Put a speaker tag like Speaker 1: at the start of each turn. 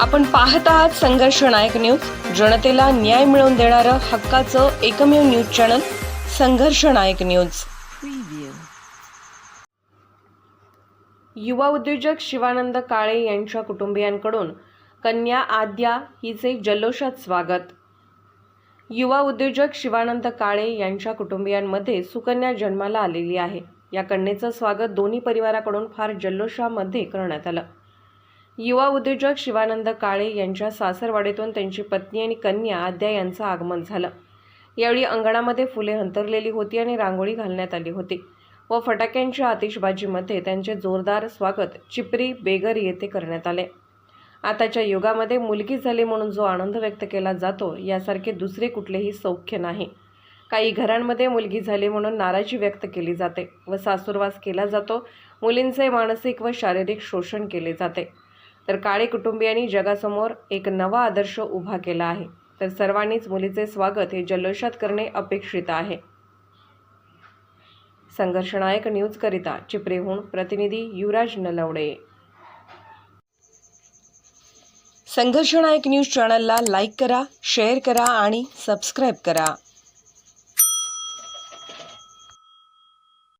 Speaker 1: आपण पाहत आहात संघर्ष नायक न्यूज. जनतेला न्याय मिळवून देणारं हक्काचं एकमेव न्यूज चॅनल संघर्ष नायक न्यूज. युवा उद्योजक शिवानंद काळे यांच्या कुटुंबियांकडून कन्या आद्या हिचे जल्लोषात स्वागत. युवा उद्योजक शिवानंद काळे यांच्या कुटुंबियांमध्ये सुकन्या जन्माला आलेली आहे. या कन्येचं स्वागत दोन्ही परिवाराकडून फार जल्लोषामध्ये करण्यात आलं. युवा उद्योजक शिवानंद काळे यांच्या सासरवाडीतून त्यांची पत्नी आणि कन्या आद्या यांचं आगमन झालं. यावेळी अंगणामध्ये फुले हंतरलेली होती आणि रांगोळी घालण्यात आली होती व फटाक्यांच्या आतिषबाजीमध्ये त्यांचे जोरदार स्वागत चिपरी बेगर येथे करण्यात आले. आताच्या युगामध्ये मुलगी झाली म्हणून जो आनंद व्यक्त केला जातो यासारखे दुसरे कुठलेही सौख्य नाही. काही घरांमध्ये मुलगी झाली म्हणून नाराजी व्यक्त केली जाते व सासूरवास केला जातो. मुलींचे मानसिक व शारीरिक शोषण केले जाते. तर काळे कुटुंबियांनी जगासमोर एक नवा आदर्श उभा केला आहे. तर सर्वांनीच मुलीचे स्वागत हे जल्लोषात करणे अपेक्षित आहे. संघर्षनायक न्यूजकरिता चिपरेहून प्रतिनिधी युवराज नलवडे. संघर्षनायक न्यूज चॅनलला लाईक करा शेअर करा आणि सबस्क्राईब करा.